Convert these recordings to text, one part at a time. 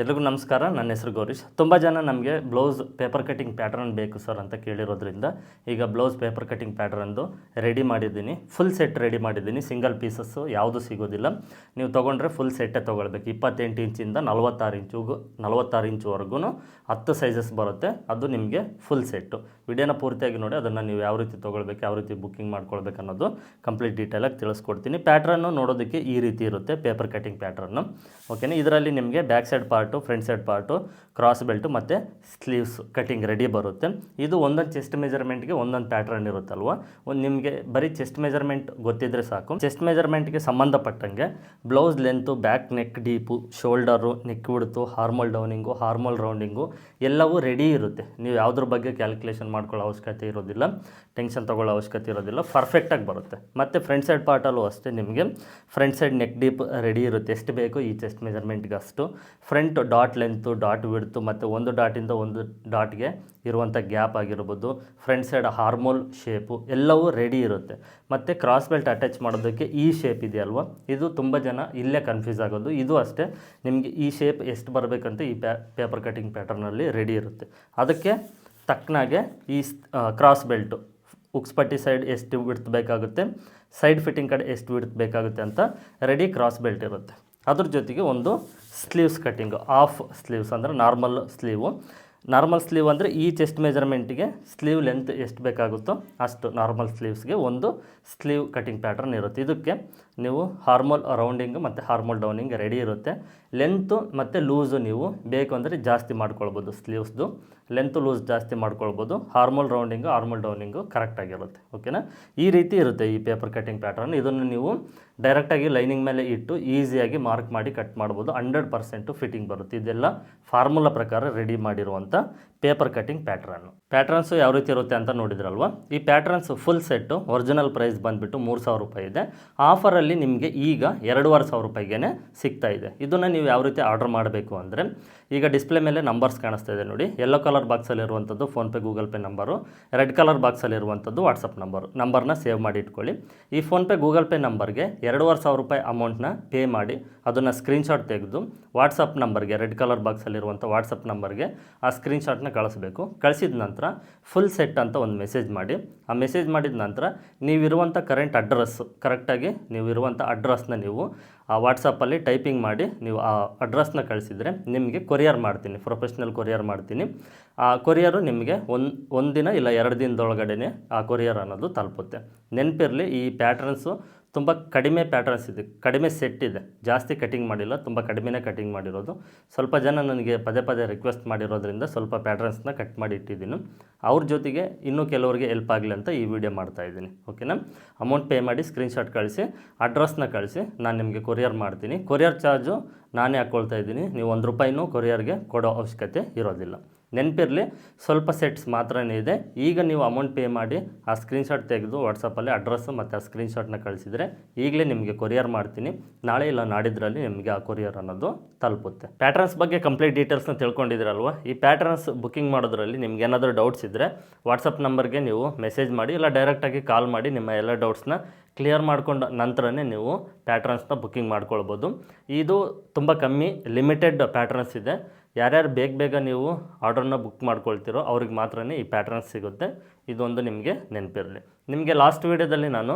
ಎಲ್ರಿಗೂ ನಮಸ್ಕಾರ. ನನ್ನ ಹೆಸರು ಗೌರೀಶ್. ತುಂಬ ಜನ ನಮಗೆ ಬ್ಲೌಸ್ ಪೇಪರ್ ಕಟಿಂಗ್ ಪ್ಯಾಟ್ರನ್ ಬೇಕು ಸರ್ ಅಂತ ಕೇಳಿರೋದ್ರಿಂದ ಈಗ ಬ್ಲೌಸ್ ಪೇಪರ್ ಕಟಿಂಗ್ ಪ್ಯಾಟ್ರನ್ದು ರೆಡಿ ಮಾಡಿದ್ದೀನಿ. ಫುಲ್ ಸೆಟ್ ರೆಡಿ ಮಾಡಿದ್ದೀನಿ. ಸಿಂಗಲ್ ಪೀಸಸ್ಸು ಯಾವುದು ಸಿಗೋದಿಲ್ಲ. ನೀವು ತೊಗೊಂಡ್ರೆ ಫುಲ್ ಸೆಟ್ಟೇ ತೊಗೊಳ್ಬೇಕು. ಇಪ್ಪತ್ತೆಂಟು ಇಂಚಿಂದ ನಲ್ವತ್ತಾರು ಇಂಚುಗೂ, ನಲವತ್ತಾರು ಇಂಚುವರೆಗೂ ಹತ್ತು ಸೈಜಸ್ ಬರುತ್ತೆ. ಅದು ನಿಮಗೆ ಫುಲ್ ಸೆಟ್ಟು. ವಿಡಿಯೋನ ಪೂರ್ತಿಯಾಗಿ ನೋಡಿ, ಅದನ್ನು ನೀವು ಯಾವ ರೀತಿ ತೊಗೊಳ್ಬೇಕು, ಯಾವ ರೀತಿ ಬುಕ್ಕಿಂಗ್ ಮಾಡ್ಕೊಳ್ಬೇಕು ಅನ್ನೋದು ಕಂಪ್ಲೀಟ್ ಡೀಟೇಲಾಗಿ ತಿಳಿಸ್ಕೊಡ್ತೀನಿ. ಪ್ಯಾಟ್ರನ್ನು ನೋಡೋದಕ್ಕೆ ಈ ರೀತಿ ಇರುತ್ತೆ, ಪೇಪರ್ ಕಟಿಂಗ್ ಪ್ಯಾಟ್ರನ್ನು ಓಕೆನಾ? ಇದರಲ್ಲಿ ನಿಮಗೆ back side part front side part, cross belt ಮತ್ತು ಸ್ಲೀವ್ಸ್ ಕಟಿಂಗ್ ರೆಡಿ ಬರುತ್ತೆ. ಇದು ಒಂದೊಂದು ಚೆಸ್ಟ್ ಮೆಜರ್ಮೆಂಟ್ಗೆ ಒಂದೊಂದು ಪ್ಯಾಟ್ರನ್ ಇರುತ್ತಲ್ವ? ಒಂದು ನಿಮಗೆ ಬರೀ ಚೆಸ್ಟ್ ಮೆಜರ್ಮೆಂಟ್ ಗೊತ್ತಿದ್ರೆ ಸಾಕು. ಚೆಸ್ಟ್ ಮೆಜರ್ಮೆಂಟ್ಗೆ ಸಂಬಂಧಪಟ್ಟಂಗೆ blouse length back neck deep shoulder neck width armhole downing ಹಾರ್ಮೋಲ್ rounding ಎಲ್ಲವೂ ರೆಡಿ ಇರುತ್ತೆ. ನೀವು ಯಾವುದ್ರ ಬಗ್ಗೆ ಕ್ಯಾಲ್ಕುಲೇಷನ್ ಮಾಡ್ಕೊಳ್ಳೋ ಅವಶ್ಯಕತೆ ಇರೋದಿಲ್ಲ. ಟೆನ್ಷನ್ ತೊಗೊಳ್ಳೋ ಅವಶ್ಯಕತೆ ಇರೋದಿಲ್ಲ ಪರ್ಫೆಕ್ಟಾಗಿ ಬರುತ್ತೆ. ಮತ್ತು ಫ್ರಂಟ್ ಸೈಡ್ ಪಾರ್ಟಲ್ಲೂ ಅಷ್ಟೇ ನಿಮಗೆ. Front side neck deep ready ಇರುತ್ತೆ. ಎಷ್ಟು ಬೇಕು ಈ ಚೆಸ್ಟ್ ಮೆಜರ್ಮೆಂಟ್ಗೆ ಅಷ್ಟು. Front dot length dot width ಮತ್ತು ಒಂದು ಡಾಟಿಂದ ಒಂದು ಡಾಟ್ಗೆ ಇರುವಂಥ ಗ್ಯಾಪ್ ಆಗಿರ್ಬೋದು. ಫ್ರಂಟ್ ಸೈಡ್ ಹಾರ್ಮೋಲ್ ಶೇಪು ಎಲ್ಲವೂ ರೆಡಿ ಇರುತ್ತೆ. ಮತ್ತು ಕ್ರಾಸ್ ಬೆಲ್ಟ್ ಅಟ್ಯಾಚ್ ಮಾಡೋದಕ್ಕೆ ಈ ಶೇಪ್ ಇದೆಯಲ್ವ ಇದು ತುಂಬ ಜನ ಇಲ್ಲೇ ಕನ್ಫ್ಯೂಸ್ ಆಗೋದು. ಇದು ಅಷ್ಟೇ, ನಿಮಗೆ ಈ ಶೇಪ್ ಎಷ್ಟು ಬರಬೇಕಂತ ಈ ಪೇಪರ್ ಕಟಿಂಗ್ ಪ್ಯಾಟರ್ನಲ್ಲಿ ರೆಡಿ ಇರುತ್ತೆ. ಅದಕ್ಕೆ ತಕ್ಕನಾಗೆ ಈ ಕ್ರಾಸ್ ಬೆಲ್ಟು ಉಕ್ಸ್ಪಟ್ಟಿ ಸೈಡ್ ಎಷ್ಟು ವಿಡ್ತ್ ಬೇಕಾಗುತ್ತೆ ಸೈಡ್ ಫಿಟ್ಟಿಂಗ್ ಕಡೆ ಎಷ್ಟು ವಿಡ್ತ್ ಬೇಕಾಗುತ್ತೆ ಅಂತ ರೆಡಿ ಕ್ರಾಸ್ ಬೆಲ್ಟ್ ಇರುತ್ತೆ. ಅದ್ರ ಜೊತೆಗೆ ಒಂದು ಸ್ಲೀವ್ಸ್ ಕಟ್ಟಿಂಗು ಆಫ್ ಸ್ಲೀವ್ಸ್ ಅಂದರೆ ನಾರ್ಮಲ್ ಸ್ಲೀವು ನಾರ್ಮಲ್ ಸ್ಲೀವ್ ಅಂದರೆ ಈ ಚೆಸ್ಟ್ ಮೆಜರ್ಮೆಂಟಿಗೆ ಸ್ಲೀವ್ ಲೆಂತ್ ಎಷ್ಟು ಬೇಕಾಗುತ್ತೋ ಅಷ್ಟು ನಾರ್ಮಲ್ ಸ್ಲೀವ್ಸ್ಗೆ ಒಂದು ಸ್ಲೀವ್ ಕಟ್ಟಿಂಗ್ ಪ್ಯಾಟರ್ನ್ ಇರುತ್ತೆ. ಇದಕ್ಕೆ ನೀವು ಹಾರ್ಮೋಲ್ ರೌಂಡಿಂಗ್ ಮತ್ತು ಹಾರ್ಮೋಲ್ ಡೌನಿಂಗ್ ರೆಡಿ ಇರುತ್ತೆ. ಲೆಂತು ಮತ್ತು ಲೂಸು ನೀವು ಬೇಕು ಅಂದರೆ ಜಾಸ್ತಿ ಮಾಡ್ಕೊಳ್ಬೋದು ಸ್ಲೀವ್ಸ್ದು ಲೆಂತು ಲೂಸ್ ಜಾಸ್ತಿ ಮಾಡ್ಕೊಳ್ಬೋದು ಹಾರ್ಮಲ್ ರೌಂಡಿಂಗು ಹಾರ್ಮಲ್ ಡೌನಿಂಗು ಕರೆಕ್ಟಾಗಿರುತ್ತೆ ಓಕೆನಾ ಈ ರೀತಿ ಇರುತ್ತೆ ಈ ಪೇಪರ್ ಕಟ್ಟಿಂಗ್ ಪ್ಯಾಟರ್ನ್ ಇದನ್ನು ನೀವು ಡೈರೆಕ್ಟಾಗಿ ಲೈನಿಂಗ್ ಮೇಲೆ ಇಟ್ಟು ಈಸಿಯಾಗಿ ಮಾರ್ಕ್ ಮಾಡಿ ಕಟ್ ಮಾಡ್ಬೋದು ಹಂಡ್ರೆಡ್ ಪರ್ಸೆಂಟು ಫಿಟ್ಟಿಂಗ್ ಬರುತ್ತೆ. ಇದೆಲ್ಲ ಫಾರ್ಮುಲಾ ಪ್ರಕಾರ ರೆಡಿ ಮಾಡಿರುವಂಥ ಪೇಪರ್ ಕಟ್ಟಿಂಗ್ ಪ್ಯಾಟ್ರನ್ನು. ಪ್ಯಾಟ್ರನ್ಸು ಯಾವ ರೀತಿ ಇರುತ್ತೆ ಅಂತ ನೋಡಿದ್ರಲ್ವ? ಈ patterns full set, original price ಬಂದುಬಿಟ್ಟು ಮೂರು ಸಾವಿರ ರೂಪಾಯಿ ಇದೆ. ಆಫರಲ್ಲಿ ನಿಮಗೆ ಈಗ ಎರಡೂವರೆ ಸಾವಿರ ರೂಪಾಯಿಗೆ ಸಿಗ್ತಾ ಇದೆ. ಇದನ್ನು ನೀವು ಯಾವ ರೀತಿ ಆರ್ಡರ್ ಮಾಡಬೇಕು ಅಂದರೆ, ಈಗ ಡಿಸ್ಪ್ಲೇ ಮೇಲೆ ನಂಬರ್ಸ್ ಕಾಣಿಸ್ತಾ ಇದೆ ನೋಡಿ. Yellow colour ಬಾಕ್ಸಲ್ಲಿರುವಂಥದ್ದು PhonePe Google Pay number. Red colour ಬಾಕ್ಸಲ್ಲಿರುವಂಥದ್ದು WhatsApp number. ನಂಬರ್ನ ಸೇವ್ ಮಾಡಿ ಇಟ್ಕೊಳ್ಳಿ. ಈ ಫೋನ್ಪೇ ಗೂಗಲ್ ಪೇ ನಂಬರ್ಗೆ ಎರಡೂವರೆ ಸಾವಿರ ರೂಪಾಯಿ ಅಮೌಂಟ್ನ ಪೇ ಮಾಡಿ, ಅದನ್ನು ಸ್ಕ್ರೀನ್ಶಾಟ್ ತೆಗೆದು ವಾಟ್ಸಪ್ ನಂಬರ್ಗೆ, ರೆಡ್ ಕಲರ್ ಬಾಕ್ಸಲ್ಲಿರುವಂಥ ವಾಟ್ಸಪ್ ನಂಬರ್ಗೆ ಆ ಸ್ಕ್ರೀನ್ಶಾಟ್ನ ಕಳಿಸ್ಬೇಕು. ಕಳಿಸಿದ ನಂತರ ಫುಲ್ ಸೆಟ್ ಅಂತ ಒಂದು ಮೆಸೇಜ್ ಮಾಡಿ. ಆ ಮೆಸೇಜ್ ಮಾಡಿದ ನಂತರ ನೀವಿರುವಂಥ ಕರೆಂಟ್ ಅಡ್ರೆಸ್ ಕರೆಕ್ಟಾಗಿ ನೀವು ಇರುವಂಥ ಅಡ್ರೆಸ್ನ ನೀವು ಆ ವಾಟ್ಸಪ್ಪಲ್ಲಿ ಟೈಪಿಂಗ್ ಮಾಡಿ ನೀವು ಆ ಅಡ್ರೆಸ್ನ ಕಳಿಸಿದರೆ ನಿಮಗೆ ಕೊರಿಯರ್ ಮಾಡ್ತೀನಿ ಪ್ರೊಫೆಷ್ನಲ್ ಕೊರಿಯರ್ ಮಾಡ್ತೀನಿ. ಆ ಕೊರಿಯರು ನಿಮಗೆ ಒಂದು ದಿನ ಇಲ್ಲ ಎರಡು ದಿನದೊಳಗಡೆ ಆ ಕೊರಿಯರ್ ಅನ್ನೋದು ತಲುಪುತ್ತೆ. ನೆನಪಿರಲಿ ಈ ಪ್ಯಾಟ್ರನ್ಸು ತುಂಬ ಕಡಿಮೆ ಪ್ಯಾಟರ್ನ್ಸ್ ಇದೆ, ಕಡಿಮೆ ಸೆಟ್ ಇದೆ. ಜಾಸ್ತಿ ಕಟಿಂಗ್ ಮಾಡಿಲ್ಲ, ತುಂಬ ಕಡಿಮೆನೇ ಕಟಿಂಗ್ ಮಾಡಿರೋದು. ಸ್ವಲ್ಪ ಜನ ನನಗೆ ಪದೇ ಪದೇ ರಿಕ್ವೆಸ್ಟ್ ಮಾಡಿರೋದ್ರಿಂದ ಸ್ವಲ್ಪ ಪ್ಯಾಟರ್ನ್ಸ್ನ ಕಟ್ ಮಾಡಿ ಇಟ್ಟಿದ್ದೀನಿ. ಅವ್ರ ಜೊತೆಗೆ ಇನ್ನೂ ಕೆಲವರಿಗೆ ಹೆಲ್ಪ್ ಆಗಲಿ ಅಂತ ಈ ವಿಡಿಯೋ ಮಾಡ್ತಾ ಇದ್ದೀನಿ. ಓಕೆನಾ ಅಮೌಂಟ್ ಪೇ ಮಾಡಿ ಸ್ಕ್ರೀನ್ಶಾಟ್ ಕಳಿಸಿ ಅಡ್ರೆಸ್ನ ಕಳಿಸಿ, ನಾನು ನಿಮಗೆ ಕೊರಿಯರ್ ಮಾಡ್ತೀನಿ. ಕೊರಿಯರ್ ಚಾರ್ಜು ನಾನೇ ಹಾಕ್ಕೊಳ್ತಾ ಇದ್ದೀನಿ. ನೀವು ಒಂದು ರೂಪಾಯಿನೂ ಕೊರಿಯರ್ಗೆ ಕೊಡೋ ಅವಶ್ಯಕತೆ ಇರೋದಿಲ್ಲ. ನೆನಪಿರಲಿ, ಸ್ವಲ್ಪ ಸೆಟ್ಸ್ ಮಾತ್ರನೇ ಇದೆ. ಈಗ ನೀವು ಅಮೌಂಟ್ ಪೇ ಮಾಡಿ, ಆ ಸ್ಕ್ರೀನ್ಶಾಟ್ ತೆಗೆದು ವಾಟ್ಸಪ್ಪಲ್ಲಿ ಅಡ್ರೆಸ್ಸು ಮತ್ತು ಆ ಸ್ಕ್ರೀನ್ಶಾಟ್ನ ಕಳಿಸಿದರೆ ಈಗಲೇ ನಿಮಗೆ ಕೊರಿಯರ್ ಮಾಡ್ತೀನಿ. ನಾಳೆ ಇಲ್ಲ ನಾಡಿದ್ರಲ್ಲಿ ನಿಮಗೆ ಆ ಕೊರಿಯರ್ ಅನ್ನೋದು ತಲುಪುತ್ತೆ. ಪ್ಯಾಟರ್ನ್ಸ್ ಬಗ್ಗೆ ಕಂಪ್ಲೀಟ್ ಡೀಟೇಲ್ಸ್ನ ತಿಳ್ಕೊಂಡಿದ್ದೀರಲ್ವ? ಈ ಪ್ಯಾಟ್ರನ್ಸ್ ಬುಕ್ಕಿಂಗ್ ಮಾಡೋದ್ರಲ್ಲಿ ನಿಮ್ಗೆ ಏನಾದರೂ ಡೌಟ್ಸ್ ಇದ್ದರೆ ವಾಟ್ಸಪ್ ನಂಬರ್ಗೆ ನೀವು ಮೆಸೇಜ್ ಮಾಡಿ, ಇಲ್ಲ ಡೈರೆಕ್ಟಾಗಿ ಕಾಲ್ ಮಾಡಿ ನಿಮ್ಮ ಎಲ್ಲ ಡೌಟ್ಸ್ನ ಕ್ಲಿಯರ್ ಮಾಡ್ಕೊಂಡ ನಂತರನೇ ನೀವು ಪ್ಯಾಟ್ರನ್ಸ್ನ ಬುಕ್ಕಿಂಗ್ ಮಾಡ್ಕೊಳ್ಬೋದು. ಇದು ತುಂಬ ಕಮ್ಮಿ ಲಿಮಿಟೆಡ್ ಪ್ಯಾಟ್ರನ್ಸ್ ಇದೆ. ಯಾರ್ಯಾರು ಬೇಗ ಬೇಗ ನೀವು ಆರ್ಡ್ರನ್ನ ಬುಕ್ ಮಾಡ್ಕೊಳ್ತೀರೋ ಅವ್ರಿಗೆ ಮಾತ್ರ ಈ ಪ್ಯಾಟ್ರನ್ಸ್ ಸಿಗುತ್ತೆ. ಇದೊಂದು ನಿಮಗೆ ನೆನಪಿರಲಿ. ನಿಮಗೆ ಲಾಸ್ಟ್ ವೀಡಿಯೋದಲ್ಲಿ ನಾನು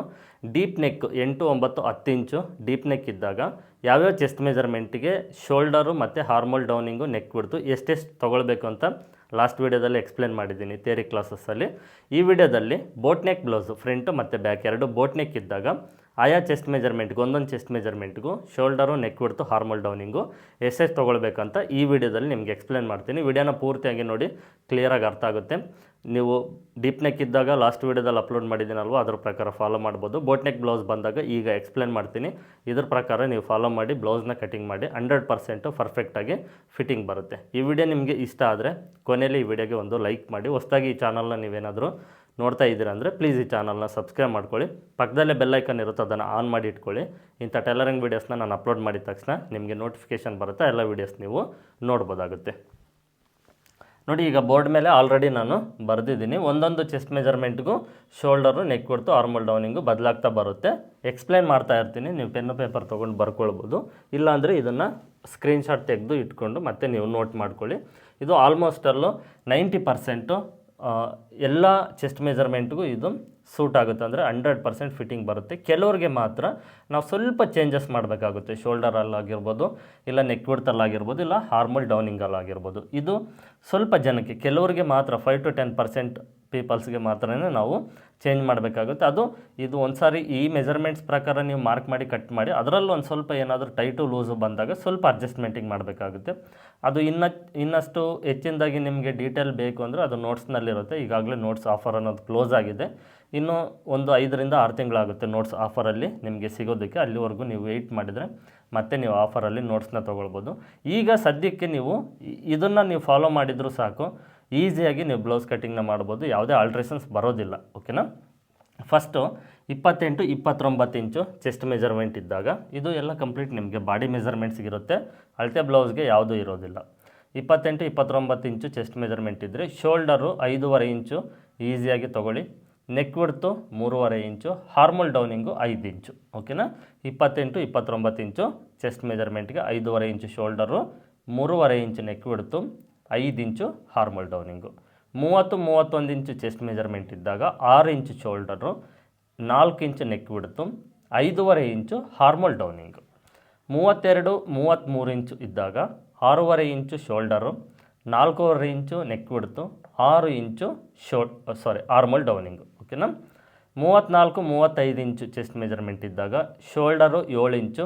ಡೀಪ್ ನೆಕ್ ಎಂಟು ಒಂಬತ್ತು ಹತ್ತು ಇಂಚು ಡೀಪ್ ನೆಕ್ ಇದ್ದಾಗ ಯಾವ್ಯಾವ ಚೆಸ್ಟ್ ಮೆಜರ್ಮೆಂಟಿಗೆ ಶೋಲ್ಡರು ಮತ್ತು ಹಾರ್ಮೋಲ್ ಡೌನಿಂಗು ನೆಕ್ ಬಿಡ್ತು, ಎಷ್ಟೆಷ್ಟು ತೊಗೊಳ್ಬೇಕು ಅಂತ ಲಾಸ್ಟ್ ವೀಡಿಯೋದಲ್ಲಿ ಎಕ್ಸ್ಪ್ಲೇನ್ ಮಾಡಿದ್ದೀನಿ ತೇರಿ ಕ್ಲಾಸಸ್ಸಲ್ಲಿ. ಈ ವಿಡಿಯೋದಲ್ಲಿ ಬೋಟ್ ನೆಕ್ ಬ್ಲೌಸು ಫ್ರಂಟು ಮತ್ತು ಬ್ಯಾಕ್ ಎರಡು ಬೋಟ್ ನೆಕ್ ಇದ್ದಾಗ ಆಯಾ ಚೆಸ್ಟ್ ಮೆಜರ್ಮೆಂಟ್ಗೆ ಒಂದೊಂದು ಚೆಸ್ಟ್ ಮೆಜರ್ಮೆಂಟ್ಗೂ ಶೋಲ್ಡರು ನೆಕ್ ಬಿಡ್ತು ಹಾರ್ಮಲ್ ಡೌನಿಂಗು ಎಷ್ಟೆಷ್ಟು ತೊಗೊಳ್ಬೇಕಂತ ಈ ವಿಡಿಯೋದಲ್ಲಿ ನಿಮಗೆ ಎಕ್ಸ್ಪ್ಲೇನ್ ಮಾಡ್ತೀನಿ. ವಿಡಿಯೋನ ಪೂರ್ತಿಯಾಗಿ ನೋಡಿ ಕ್ಲಿಯರಾಗಿ ಅರ್ಥ ಆಗುತ್ತೆ. ನೀವು ಡೀಪ್ ನೆಕ್ ಇದ್ದಾಗ ಲಾಸ್ಟ್ ವೀಡಿಯೋದಲ್ಲಿ ಅಪ್ಲೋಡ್ ಮಾಡಿದ್ದೀನಲ್ವ, ಅದ್ರ ಪ್ರಕಾರ ಫಾಲೋ ಮಾಡ್ಬೋದು. ಬೋಟ್ ನೆಕ್ ಬ್ಲೌಸ್ ಬಂದಾಗ ಈಗ ಎಕ್ಸ್ಪ್ಲೇನ್ ಮಾಡ್ತೀನಿ. ಇದ್ರ ಪ್ರಕಾರ ನೀವು ಫಾಲೋ ಮಾಡಿ ಬ್ಲೌಸ್ನ ಕಟಿಂಗ್ ಮಾಡಿ ಹಂಡ್ರೆಡ್ ಪರ್ಸೆಂಟು ಪರ್ಫೆಕ್ಟಾಗಿ ಫಿಟ್ಟಿಂಗ್ ಬರುತ್ತೆ. ಈ ವಿಡಿಯೋ ನಿಮಗೆ ಇಷ್ಟ ಆದರೆ ಕೊನೆಯಲ್ಲಿ ಈ ವಿಡಿಯೋಗೆ ಒಂದು ಲೈಕ್ ಮಾಡಿ. ಹೊಸದಾಗಿ ಈ ಚಾನಲ್ನ ನೀವೇನಾದರೂ ನೋಡ್ತಾ ಇದ್ದೀರಾ ಅಂದರೆ ಪ್ಲೀಸ್ ಈ ಚಾನಲ್ನ ಸಬ್ಸ್ಕ್ರೈಬ್ ಮಾಡ್ಕೊಳ್ಳಿ. ಪಕ್ಕದಲ್ಲೇ ಬೆಲ್ಲೈಕನ್ ಇರುತ್ತೆ, ಅದನ್ನು ಆನ್ ಮಾಡಿ ಇಟ್ಕೊಳ್ಳಿ. ಇಂಥ ಟೈಲರಿಂಗ್ ವೀಡಿಯೋಸ್ನ ನಾನು ಅಪ್ಲೋಡ್ ಮಾಡಿದ ತಕ್ಷಣ ನಿಮಗೆ ನೋಟಿಫಿಕೇಷನ್ ಬರುತ್ತೆ, ಎಲ್ಲ ವೀಡಿಯೋಸ್ ನೀವು ನೋಡ್ಬೋದಾಗುತ್ತೆ. ನೋಡಿ, ಈಗ ಬೋರ್ಡ್ ಮೇಲೆ ಆಲ್ರೆಡಿ ನಾನು ಬರೆದಿದ್ದೀನಿ. ಒಂದೊಂದು ಚೆಸ್ಟ್ ಮೆಜರ್ಮೆಂಟ್ಗೂ ಶೋಲ್ಡರು ನೆಕ್ ಕೊಡ್ತು ಆರ್ಮಲ್ ಡೌನಿಂಗು ಬದಲಾಗ್ತಾ ಬರುತ್ತೆ. ಎಕ್ಸ್ಪ್ಲೈನ್ ಮಾಡ್ತಾ ಇರ್ತೀನಿ, ನೀವು ಪೆನ್ನು ಪೇಪರ್ ತೊಗೊಂಡು ಬರ್ಕೊಳ್ಬೋದು. ಇಲ್ಲಾಂದರೆ ಇದನ್ನು ಸ್ಕ್ರೀನ್ಶಾಟ್ ತೆಗೆದು ಇಟ್ಕೊಂಡು ಮತ್ತೆ ನೀವು ನೋಟ್ ಮಾಡ್ಕೊಳ್ಳಿ. ಇದು ಆಲ್ಮೋಸ್ಟಲ್ಲು ನೈಂಟಿ ಪರ್ಸೆಂಟು ಎಲ್ಲ ಚೆಸ್ಟ್ ಮೆಜರ್ಮೆಂಟ್ಗೂ ಇದು ಸೂಟ್ ಆಗುತ್ತೆ. ಅಂದರೆ ಹಂಡ್ರೆಡ್ ಪರ್ಸೆಂಟ್ ಫಿಟ್ಟಿಂಗ್ ಬರುತ್ತೆ. ಕೆಲವ್ರಿಗೆ ಮಾತ್ರ ನಾವು ಸ್ವಲ್ಪ ಚೇಂಜಸ್ ಮಾಡಬೇಕಾಗುತ್ತೆ. ಶೋಲ್ಡರಲ್ಲಾಗಿರ್ಬೋದು ಇಲ್ಲ ನೆಕ್ ವಿಡ್ತಲ್ಲಾಗಿರ್ಬೋದು ಇಲ್ಲ ಹಾರ್ಮಲ್ ಡೌನಿಂಗಲ್ಲಾಗಿರ್ಬೋದು ಇದು ಸ್ವಲ್ಪ ಜನಕ್ಕೆ, ಕೆಲವರಿಗೆ ಮಾತ್ರ ಫೈವ್ ಟು ಟೆನ್ ಪರ್ಸೆಂಟ್ ಪೀಪಲ್ಸ್ಗೆ ಮಾತ್ರನೇ ನಾವು ಚೇಂಜ್ ಮಾಡಬೇಕಾಗುತ್ತೆ. ಅದು ಇದು ಒಂದು ಸಾರಿ ಈ ಮೆಜರ್ಮೆಂಟ್ಸ್ ಪ್ರಕಾರ ನೀವು ಮಾರ್ಕ್ ಮಾಡಿ ಕಟ್ ಮಾಡಿ, ಅದರಲ್ಲೂ ಒಂದು ಸ್ವಲ್ಪ ಏನಾದರೂ ಟೈಟು ಲೂಸು ಬಂದಾಗ ಸ್ವಲ್ಪ ಅಡ್ಜಸ್ಟ್ಮೆಂಟಿಗೆ ಮಾಡಬೇಕಾಗುತ್ತೆ. ಅದು ಇನ್ನು, ಇನ್ನಷ್ಟು ಹೆಚ್ಚಿನದಾಗಿ ನಿಮಗೆ ಡೀಟೇಲ್ ಬೇಕು ಅಂದರೆ ಅದು ನೋಟ್ಸ್ನಲ್ಲಿರುತ್ತೆ ಈಗಾಗಲೇ ನೋಟ್ಸ್ ಆಫರ್ ಅನ್ನೋದು ಕ್ಲೋಸ್ ಆಗಿದೆ. ಇನ್ನು ಒಂದು ಐದರಿಂದ ಆರು ತಿಂಗಳಾಗುತ್ತೆ ನೋಟ್ಸ್ ಆಫರಲ್ಲಿ ನಿಮಗೆ ಸಿಗೋದಕ್ಕೆ. ಅಲ್ಲಿವರೆಗೂ ನೀವು ವೆಯ್ಟ್ ಮಾಡಿದರೆ ಮತ್ತೆ ನೀವು ಆಫರಲ್ಲಿ ನೋಟ್ಸ್ನ ತೊಗೊಳ್ಬೋದು. ಈಗ ಸದ್ಯಕ್ಕೆ ನೀವು ಇದನ್ನು ನೀವು ಫಾಲೋ ಮಾಡಿದರೂ ಸಾಕು. ಈಸಿಯಾಗಿ ನೀವು ಬ್ಲೌಸ್ ಕಟ್ಟಿಂಗ್ನ ಮಾಡ್ಬೋದು, ಯಾವುದೇ ಆಲ್ಟ್ರೇಷನ್ಸ್ ಬರೋದಿಲ್ಲ ಓಕೆನಾ ಫಸ್ಟು ಇಪ್ಪತ್ತೆಂಟು, ಇಪ್ಪತ್ತೊಂಬತ್ತು ಇಂಚು ಚೆಸ್ಟ್ ಮೆಜರ್ಮೆಂಟ್ ಇದ್ದಾಗ ಇದು ಎಲ್ಲ ಕಂಪ್ಲೀಟ್ ನಿಮಗೆ ಬಾಡಿ ಮೆಜರ್ಮೆಂಟ್ಸ್ಗಿರುತ್ತೆ ಅಳತೆ ಬ್ಲೌಸ್ಗೆ ಯಾವುದೂ ಇರೋದಿಲ್ಲ. ಇಪ್ಪತ್ತೆಂಟು, ಇಪ್ಪತ್ತೊಂಬತ್ತು ಇಂಚು ಚೆಸ್ಟ್ ಮೆಜರ್ಮೆಂಟ್ ಇದ್ದರೆ ಶೋಲ್ಡರು ಐದೂವರೆ ಇಂಚು ಈಸಿಯಾಗಿ ತೊಗೊಳ್ಳಿ ನೆಕ್ ವಿಡ್ತು ಮೂರುವರೆ ಇಂಚು ಹಾರ್ಮಲ್ ಡೌನಿಂಗು ಐದು ಇಂಚು ಓಕೆನಾ ಇಪ್ಪತ್ತೆಂಟು, ಇಪ್ಪತ್ತೊಂಬತ್ತು ಇಂಚು ಚೆಸ್ಟ್ ಮೆಜರ್ಮೆಂಟ್ಗೆ ಐದೂವರೆ ಇಂಚು ಶೋಲ್ಡರು, ಮೂರುವರೆ ಇಂಚು ನೆಕ್ ವಿಡ್ತು ಐದು ಇಂಚು ಹಾರ್ಮಲ್ ಡೌನಿಂಗು ಮೂವತ್ತು ಮೂವತ್ತೊಂದು ಇಂಚು ಚೆಸ್ಟ್ ಮೆಜರ್ಮೆಂಟ್ ಇದ್ದಾಗ ಆರು ಇಂಚು ಶೋಲ್ಡರು ನಾಲ್ಕು ಇಂಚು ನೆಕ್ ಬಿಡ್ತು ಐದೂವರೆ ಇಂಚು ಹಾರ್ಮಲ್ ಡೌನಿಂಗು ಮೂವತ್ತೆರಡು ಮೂವತ್ತ್ಮೂರು ಇಂಚು ಇದ್ದಾಗ ಆರೂವರೆ ಇಂಚು ಶೋಲ್ಡರು ನಾಲ್ಕೂವರೆ ಇಂಚು ನೆಕ್ ಬಿಡ್ತು ಆರು ಇಂಚು ಶೋ ಸಾರಿ ಆರ್ಮಲ್ ಡೌನಿಂಗು ಓಕೆನಾ ಮೂವತ್ತ್ನಾಲ್ಕು ಮೂವತ್ತೈದು ಇಂಚು ಚೆಸ್ಟ್ ಮೆಜರ್ಮೆಂಟ್ ಇದ್ದಾಗ ಶೋಲ್ಡರು ಏಳು ಇಂಚು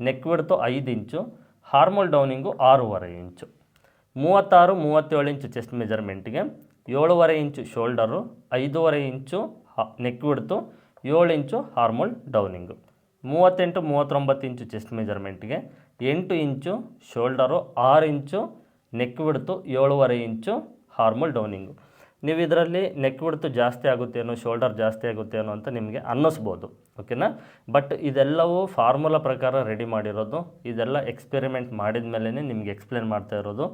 ನೆಕ್ ಬಿಡ್ತು ಐದು ಇಂಚು ಹಾರ್ಮಲ್ ಡೌನಿಂಗು ಆರೂವರೆ ಇಂಚು ಮೂವತ್ತಾರು, ಮೂವತ್ತೇಳು ಇಂಚು ಚೆಸ್ಟ್ ಮೆಜರ್ಮೆಂಟ್ಗೆ ಏಳುವರೆ ಇಂಚು ಶೋಲ್ಡರು ಐದೂವರೆ ಇಂಚು ನೆಕ್ ಬಿಡ್ತು ಏಳು ಇಂಚು ಹಾರ್ಮೋಲ್ ಡೌನಿಂಗು ಮೂವತ್ತೆಂಟು, ಮೂವತ್ತೊಂಬತ್ತು ಇಂಚು ಚೆಸ್ಟ್ ಮೆಜರ್ಮೆಂಟ್ಗೆ ಎಂಟು ಇಂಚು ಶೋಲ್ಡರು ಆರು ಇಂಚು ನೆಕ್ ಬಿಡ್ತು ಏಳುವರೆ ಇಂಚು ಹಾರ್ಮೋಲ್ ಡೌನಿಂಗು ನೀವು ಇದರಲ್ಲಿ ನೆಕ್ ಬಿಡ್ತು ಜಾಸ್ತಿ ಆಗುತ್ತೆ ಆಗುತ್ತೇನೋ ಶೋಲ್ಡರ್ ಜಾಸ್ತಿ ಆಗುತ್ತೇನೋ ಅಂತ ನಿಮಗೆ ಅನ್ನಿಸ್ಬೋದು ಓಕೆನಾ ಬಟ್ ಇದೆಲ್ಲವೂ ಫಾರ್ಮುಲಾ ಪ್ರಕಾರ ರೆಡಿ ಮಾಡಿರೋದು. ಇದೆಲ್ಲ ಎಕ್ಸ್ಪೆರಿಮೆಂಟ್ ಮಾಡಿದ ಮೇಲೆ ನಿಮಗೆ ಎಕ್ಸ್ಪ್ಲೇನ್ ಮಾಡ್ತಾ ಇರೋದು.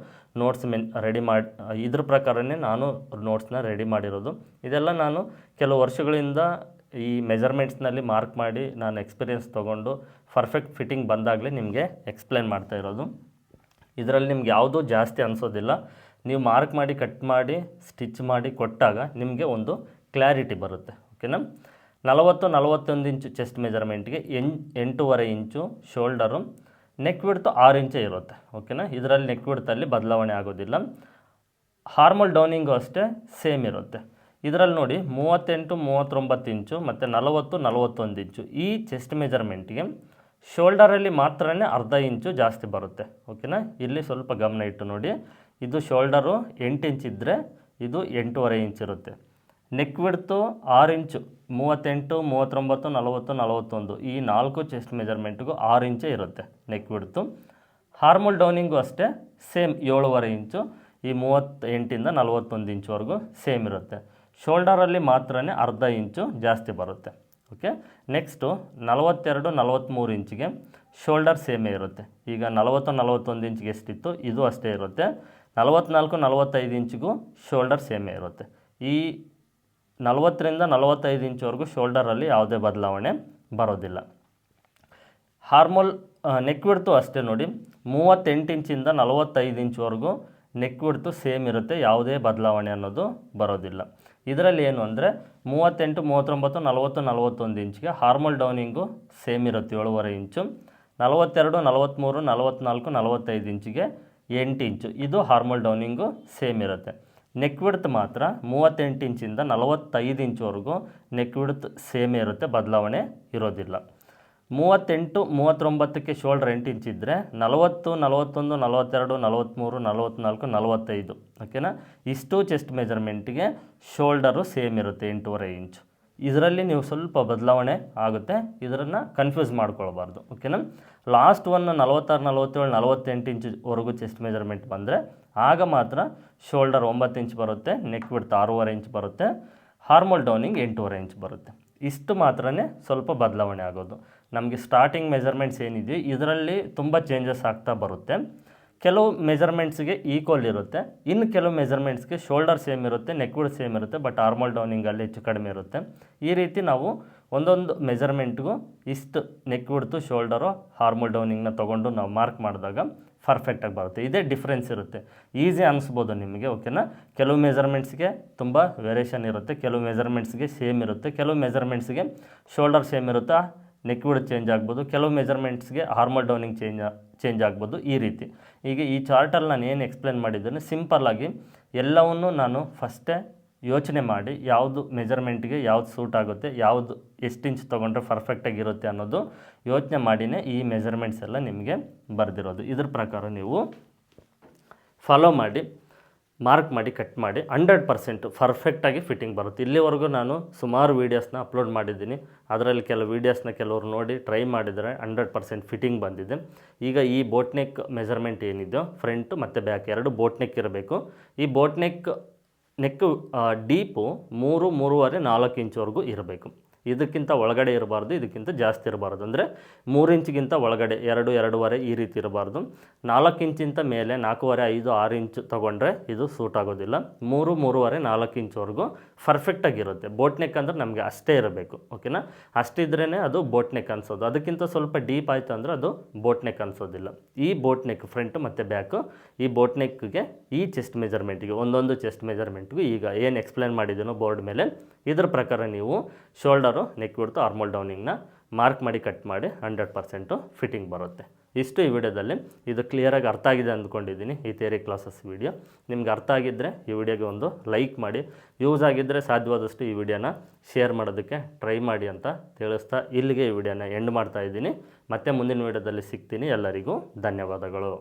ನೋಟ್ಸ್ ಮೆನ್ ರೆಡಿ ಮಾಡಿ, ಇದ್ರ ಪ್ರಕಾರನೇ ನಾನು ನೋಟ್ಸ್ನ ರೆಡಿ ಮಾಡಿರೋದು. ಇದೆಲ್ಲ ನಾನು ಕೆಲವು ವರ್ಷಗಳಿಂದ ಈ ಮೆಜರ್ಮೆಂಟ್ಸ್ನಲ್ಲಿ ಮಾರ್ಕ್ ಮಾಡಿ ನಾನು ಎಕ್ಸ್ಪೀರಿಯನ್ಸ್ ತೊಗೊಂಡು ಪರ್ಫೆಕ್ಟ್ ಫಿಟ್ಟಿಂಗ್ ಬಂದಾಗಲೇ ನಿಮಗೆ ಎಕ್ಸ್ಪ್ಲೇನ್ ಮಾಡ್ತಾ ಇರೋದು. ಇದರಲ್ಲಿ ನಿಮ್ಗೆ ಯಾವುದೂ ಜಾಸ್ತಿ ಅನಿಸೋದಿಲ್ಲ. ನೀವು ಮಾರ್ಕ್ ಮಾಡಿ, ಕಟ್ ಮಾಡಿ, ಸ್ಟಿಚ್ ಮಾಡಿ ಕೊಟ್ಟಾಗ ನಿಮಗೆ ಒಂದು ಕ್ಲಾರಿಟಿ ಬರುತ್ತೆ. ಓಕೆನಾ? ನಲವತ್ತು, ನಲವತ್ತೊಂದು ಇಂಚು ಚೆಸ್ಟ್ ಮೆಜರ್ಮೆಂಟ್ಗೆ ಎನ್ ಎಂಟೂವರೆ ಇಂಚು ಶೋಲ್ಡರು ನೆಕ್ ವಿಡ್ತು ಆರು ಇಂಚೇ ಇರುತ್ತೆ. ಓಕೆನಾ? ಇದರಲ್ಲಿ ನೆಕ್ ವಿಡ್ತಲ್ಲಿ ಬದಲಾವಣೆ ಆಗೋದಿಲ್ಲ. ಹಾರ್ಮಲ್ ಡೌನಿಂಗು ಅಷ್ಟೇ ಸೇಮ್ ಇರುತ್ತೆ. ಇದರಲ್ಲಿ ನೋಡಿ ಮೂವತ್ತೆಂಟು, ಮೂವತ್ತೊಂಬತ್ತು ಇಂಚು ಮತ್ತು ನಲವತ್ತು, ನಲವತ್ತೊಂದು ಇಂಚು ಈ ಚೆಸ್ಟ್ ಮೆಜರ್ಮೆಂಟ್ಗೆ ಶೋಲ್ಡರಲ್ಲಿ ಮಾತ್ರನೇ ಅರ್ಧ ಇಂಚು ಜಾಸ್ತಿ ಬರುತ್ತೆ. ಓಕೆನಾ? ಇಲ್ಲಿ ಸ್ವಲ್ಪ ಗಮನ ಇಟ್ಟು ನೋಡಿ. ಇದು ಶೋಲ್ಡರು ಎಂಟು ಇಂಚ್ ಇದ್ದರೆ ಇದು ಎಂಟೂವರೆ ಇಂಚ್ ಇರುತ್ತೆ. ನೆಕ್ ಬಿಡ್ತು ಆರು ಇಂಚು, ಮೂವತ್ತೆಂಟು, ಮೂವತ್ತೊಂಬತ್ತು, ನಲವತ್ತು, ನಲವತ್ತೊಂದು ಈ ನಾಲ್ಕು ಚೆಸ್ಟ್ ಮೆಜರ್ಮೆಂಟ್ಗೂ ಆರು ಇಂಚೇ ಇರುತ್ತೆ ನೆಕ್ ಬಿಡ್ತು ಹಾರ್ಮಲ್ ಡೌನಿಂಗು ಅಷ್ಟೇ, ಸೇಮ್ ಏಳುವರೆ ಇಂಚು, ಈ ಮೂವತ್ತೆಂಟಿಂದ ನಲವತ್ತೊಂದು ಇಂಚುವರೆಗೂ ಸೇಮ್ ಇರುತ್ತೆ. ಶೋಲ್ಡರಲ್ಲಿ ಮಾತ್ರ ಅರ್ಧ ಇಂಚು ಜಾಸ್ತಿ ಬರುತ್ತೆ. ಓಕೆ, ನೆಕ್ಸ್ಟು ನಲವತ್ತೆರಡು, ನಲವತ್ತ್ಮೂರು ಇಂಚಿಗೆ ಶೋಲ್ಡರ್ ಸೇಮೇ ಇರುತ್ತೆ. ಈಗ ನಲವತ್ತು, ನಲವತ್ತೊಂದು ಇಂಚಿಗೆ ಎಷ್ಟಿತ್ತು, ಇದು ಅಷ್ಟೇ ಇರುತ್ತೆ. ನಲವತ್ತ್ನಾಲ್ಕು ನಲವತ್ತೈದು ಇಂಚಿಗೂ ಶೋಲ್ಡರ್ ಸೇಮೇ ಇರುತ್ತೆ. ಈ ನಲವತ್ತರಿಂದ ನಲವತ್ತೈದು ಇಂಚ್ವರೆಗೂ ಶೋಲ್ಡರಲ್ಲಿ ಯಾವುದೇ ಬದಲಾವಣೆ ಬರೋದಿಲ್ಲ. ಹಾರ್ಮೋಲ್ ನೆಕ್ ವಿಡ್ತು ಅಷ್ಟೇ ನೋಡಿ. ಮೂವತ್ತೆಂಟು ಇಂಚಿಂದ ನಲವತ್ತೈದು ಇಂಚ್ವರೆಗೂ ನೆಕ್ ವಿಡ್ತು ಸೇಮ್ ಇರುತ್ತೆ, ಯಾವುದೇ ಬದಲಾವಣೆ ಅನ್ನೋದು ಬರೋದಿಲ್ಲ. ಇದರಲ್ಲಿ ಏನು ಅಂದರೆ ಮೂವತ್ತೆಂಟು, ಮೂವತ್ತೊಂಬತ್ತು, ನಲವತ್ತು, ನಲವತ್ತೊಂದು ಇಂಚ್ಗೆ ಹಾರ್ಮೋಲ್ ಡೌನಿಂಗು ಸೇಮ್ ಇರುತ್ತೆ ಏಳುವರೆ ಇಂಚು. ನಲವತ್ತೆರಡು ನಲವತ್ತ್ಮೂರು ನಲವತ್ತ್ನಾಲ್ಕು ನಲವತ್ತೈದು ಇಂಚಿಗೆ ಎಂಟು ಇಂಚು. ಇದು ಹಾರ್ಮಲ್ ಡೌನಿಂಗು ಸೇಮ್ ಇರುತ್ತೆ. ನೆಕ್ ವಿಡ್ತ್ ಮಾತ್ರ ಮೂವತ್ತೆಂಟು ಇಂಚಿಂದ ನಲವತ್ತೈದು ಇಂಚುವರೆಗೂ ನೆಕ್ ವಿಡ್ತ್ ಸೇಮ್ ಇರುತ್ತೆ, ಬದಲಾವಣೆ ಇರೋದಿಲ್ಲ. ಮೂವತ್ತೆಂಟು, ಮೂವತ್ತೊಂಬತ್ತಕ್ಕೆ ಶೋಲ್ಡ್ರ್ ಎಂಟು ಇಂಚ್ ಇದ್ದರೆ ನಲವತ್ತು, ನಲವತ್ತೊಂದು, ನಲವತ್ತೆರಡು ನಲವತ್ತ್ಮೂರು ನಲವತ್ತ್ನಾಲ್ಕು ನಲವತ್ತೈದು. ಓಕೆನಾ ಇಷ್ಟು ಚೆಸ್ಟ್ ಮೆಜರ್ಮೆಂಟಿಗೆ ಶೋಲ್ಡರು ಸೇಮ್ ಇರುತ್ತೆ ಎಂಟೂವರೆ ಇಂಚು. ಇದರಲ್ಲಿ ನೀವು ಸ್ವಲ್ಪ ಬದಲಾವಣೆ ಆಗುತ್ತೆ. ಇದರನ್ನು ಕನ್ಫ್ಯೂಸ್ ಮಾಡ್ಕೊಳ್ಬಾರ್ದು. ಓಕೆನಾ ಲಾಸ್ಟ್ ಒನ್ ನಲವತ್ತಾರು, ನಲವತ್ತೇಳು, ನಲವತ್ತೆಂಟು ಇಂಚ್ವರೆಗೂ ಚೆಸ್ಟ್ ಮೆಜರ್ಮೆಂಟ್ ಬಂದರೆ ಆಗ ಮಾತ್ರ ಶೋಲ್ಡರ್ ಒಂಬತ್ತು ಇಂಚ್ ಬರುತ್ತೆ ನೆಕ್ ಬಿಡ್ತು ಆರೂವರೆ ಇಂಚ್ ಬರುತ್ತೆ ಹಾರ್ಮೋಲ್ ಡೌನಿಂಗ್ ಎಂಟೂವರೆ ಇಂಚ್ ಬರುತ್ತೆ. ಇಷ್ಟು ಮಾತ್ರ ಸ್ವಲ್ಪ ಬದಲಾವಣೆ ಆಗೋದು. ನಮಗೆ ಸ್ಟಾರ್ಟಿಂಗ್ ಮೆಜರ್ಮೆಂಟ್ಸ್ ಏನಿದೆಯೋ, ಇದರಲ್ಲಿ ತುಂಬ ಚೇಂಜಸ್ ಆಗ್ತಾ ಬರುತ್ತೆ. ಕೆಲವು ಮೆಜರ್ಮೆಂಟ್ಸ್ಗೆ ಈಕ್ವಲ್ ಇರುತ್ತೆ. ಇನ್ನು ಕೆಲವು ಮೆಜರ್ಮೆಂಟ್ಸ್ಗೆ ಶೋಲ್ಡರ್ ಸೇಮ್ ಇರುತ್ತೆ ನೆಕ್ವುಡ್ ಸೇಮ್ ಇರುತ್ತೆ ಬಟ್ ಆರ್ಮಲ್ ಡೌನಿಂಗಲ್ಲಿ ಹೆಚ್ಚು ಕಡಿಮೆ ಇರುತ್ತೆ. ಈ ರೀತಿ ನಾವು ಒಂದೊಂದು ಮೆಜರ್ಮೆಂಟ್ಗೂ ಇಷ್ಟು ನೆಕ್ ವಿಡ್ತು ಶೋಲ್ಡರು ಹಾರ್ಮಲ್ ಡೌನಿಂಗ್ನ ತೊಗೊಂಡು ನಾವು ಮಾರ್ಕ್ ಮಾಡಿದಾಗ ಪರ್ಫೆಕ್ಟಾಗಿ ಬರುತ್ತೆ. ಇದೇ ಡಿಫ್ರೆನ್ಸ್ ಇರುತ್ತೆ. ಈಸಿ ಅನಿಸ್ಬೋದು ನಿಮಗೆ ಓಕೆನಾ ಕೆಲವು ಮೆಜರ್ಮೆಂಟ್ಸ್ಗೆ ತುಂಬ ವೇರಿಯೇಷನ್ ಇರುತ್ತೆ, ಕೆಲವು ಮೆಜರ್ಮೆಂಟ್ಸ್ಗೆ ಸೇಮ್ ಇರುತ್ತೆ, ಕೆಲವು ಮೆಜರ್ಮೆಂಟ್ಸ್ಗೆ ಶೋಲ್ಡರ್ ಸೇಮ್ ಇರುತ್ತೆ? ನೆಕ್ ವಿಡ್ ಚೇಂಜ್ ಆಗ್ಬೋದು, ಕೆಲವು ಮೆಜರ್ಮೆಂಟ್ಸ್ಗೆ ಹಾರ್ಮಲ್ ಡೌನಿಂಗ್ ಚೇಂಜ್ ಚೇಂಜ್ ಆಗ್ಬೋದು ಈ ರೀತಿ. ಈಗ ಈ ಚಾರ್ಟಲ್ಲಿ ನಾನು ಏನು ಎಕ್ಸ್ಪ್ಲೇನ್ ಮಾಡಿದ್ದೇನೆ ಸಿಂಪಲ್ಲಾಗಿ ಎಲ್ಲವನ್ನು ನಾನು ಫಸ್ಟೇ ಯೋಚನೆ ಮಾಡಿ ಯಾವುದು ಮೆಜರ್ಮೆಂಟ್ಗೆ ಯಾವ್ದು ಸೂಟ್ ಆಗುತ್ತೆ, ಯಾವುದು ಎಷ್ಟು ಇಂಚ್ ತೊಗೊಂಡ್ರೆ ಪರ್ಫೆಕ್ಟಾಗಿರುತ್ತೆ ಅನ್ನೋದು ಯೋಚನೆ ಮಾಡಿನೇ ಈ ಮೆಜರ್ಮೆಂಟ್ಸ್ ಎಲ್ಲ ನಿಮಗೆ ಬರೆದಿರೋದು. ಇದ್ರ ಪ್ರಕಾರ ನೀವು ಫಾಲೋ ಮಾಡಿ. ಮಾರ್ಕ್ ಮಾಡಿ, ಕಟ್ ಮಾಡಿ, ಹಂಡ್ರೆಡ್ ಪರ್ಸೆಂಟ್ ಪರ್ಫೆಕ್ಟಾಗಿ ಫಿಟ್ಟಿಂಗ್ ಬರುತ್ತೆ. ಇಲ್ಲಿವರೆಗೂ ನಾನು ಸುಮಾರು ವೀಡಿಯೋಸ್ನ ಅಪ್ಲೋಡ್ ಮಾಡಿದ್ದೀನಿ. ಅದರಲ್ಲಿ ಕೆಲವು ವೀಡಿಯೋಸ್ನ ಕೆಲವರು ನೋಡಿ ಟ್ರೈ ಮಾಡಿದರೆ ಹಂಡ್ರೆಡ್ ಪರ್ಸೆಂಟ್ ಫಿಟ್ಟಿಂಗ್ ಬಂದಿದೆ. ಈಗ ಈ ಬೋಟ್ನೆಕ್ ಮೆಜರ್ಮೆಂಟ್ ಏನಿದೆಯೋ ಫ್ರಂಟ್ ಮತ್ತು ಬ್ಯಾಕ್ ಎರಡು ಬೋಟ್ನೆಕ್ ಇರಬೇಕು. ಈ ಬೋಟ್ನೆಕ್ ನೆಕ್ ಡೀಪು ಮೂರು, ಮೂರುವರೆ, ನಾಲ್ಕು ಇಂಚ್ವರೆಗೂ ಇರಬೇಕು. ಇದಕ್ಕಿಂತ ಒಳಗಡೆ ಇರಬಾರ್ದು, ಇದಕ್ಕಿಂತ ಜಾಸ್ತಿ ಇರಬಾರ್ದು. ಅಂದರೆ ಮೂರು ಇಂಚಿಗಿಂತ ಒಳಗಡೆ, ಎರಡು, ಎರಡೂವರೆ ಈ ರೀತಿ ಇರಬಾರ್ದು. ನಾಲ್ಕು ಇಂಚಿಂತ ಮೇಲೆ, ನಾಲ್ಕೂವರೆ, ಐದು, ಆರು ಇಂಚು ತೊಗೊಂಡ್ರೆ ಇದು ಸೂಟ್ ಆಗೋದಿಲ್ಲ. ಮೂರು, ಮೂರುವರೆ, ನಾಲ್ಕು ಇಂಚ್ವರೆಗೂ ಪರ್ಫೆಕ್ಟಾಗಿರುತ್ತೆ ಬೋಟ್ ನೆಕ್ ಅಂದರೆ ನಮಗೆ ಅಷ್ಟೇ ಇರಬೇಕು ಓಕೆನಾ ಅಷ್ಟಿದ್ರೇ ಅದು ಬೋಟ್ ನೆಕ್ ಅನ್ಸೋದು. ಅದಕ್ಕಿಂತ ಸ್ವಲ್ಪ ಡೀಪ್ ಆಯಿತು ಅಂದರೆ ಅದು ಬೋಟ್ ನೆಕ್ ಅನ್ಸೋದಿಲ್ಲ. ಈ ಬೋಟ್ ನೆಕ್ ಫ್ರಂಟ್ ಮತ್ತು ಬ್ಯಾಕು ಈ ಬೋಟ್ ನೆಕ್ಗೆ ಈ ಚೆಸ್ಟ್ ಮೆಜರ್ಮೆಂಟಿಗೆ ಒಂದೊಂದು ಚೆಸ್ಟ್ ಮೆಜರ್ಮೆಂಟ್ಗೂ ಈಗ ಏನು ಎಕ್ಸ್ಪ್ಲೇನ್ ಮಾಡಿದ್ದೀನೋ ಬೋರ್ಡ್ ಮೇಲೆ ಇದ್ರ ಪ್ರಕಾರ ನೀವು ಶೋಲ್ಡರು ನೆಕ್ ಬಿಡ್ತು ಆರ್ಮಲ್ ಡೌನಿಂಗ್ನ ಮಾರ್ಕ್ ಮಾಡಿ ಕಟ್ ಮಾಡಿ ಹಂಡ್ರೆಡ್ ಪರ್ಸೆಂಟು ಫಿಟ್ಟಿಂಗ್ ಬರುತ್ತೆ. ಇಷ್ಟು ಈ ವಿಡಿಯೋದಲ್ಲಿ. ಇದು ಕ್ಲಿಯರಾಗಿ ಅರ್ಥ ಆಗಿದೆ ಅಂದ್ಕೊಂಡಿದ್ದೀನಿ ಈ ಥಿಯರಿ ಕ್ಲಾಸಸ್ ವಿಡಿಯೋ ನಿಮ್ಗೆ ಅರ್ಥ ಆಗಿದ್ದರೆ ಈ ವಿಡಿಯೋಗೆ ಒಂದು ಲೈಕ್ ಮಾಡಿ. ಯೂಸ್ ಆಗಿದ್ದರೆ ಸಾಧ್ಯವಾದಷ್ಟು ಈ ವಿಡಿಯೋನ ಶೇರ್ ಮಾಡೋದಕ್ಕೆ ಟ್ರೈ ಮಾಡಿ ಅಂತ ತಿಳಿಸ್ತಾ ಇಲ್ಲಿಗೆ ಈ ವಿಡಿಯೋನ ಎಂಡ್ ಮಾಡ್ತಾ ಇದ್ದೀನಿ. ಮತ್ತೆ ಮುಂದಿನ ವಿಡಿಯೋದಲ್ಲಿ ಸಿಗ್ತೀನಿ. ಎಲ್ಲರಿಗೂ ಧನ್ಯವಾದಗಳು.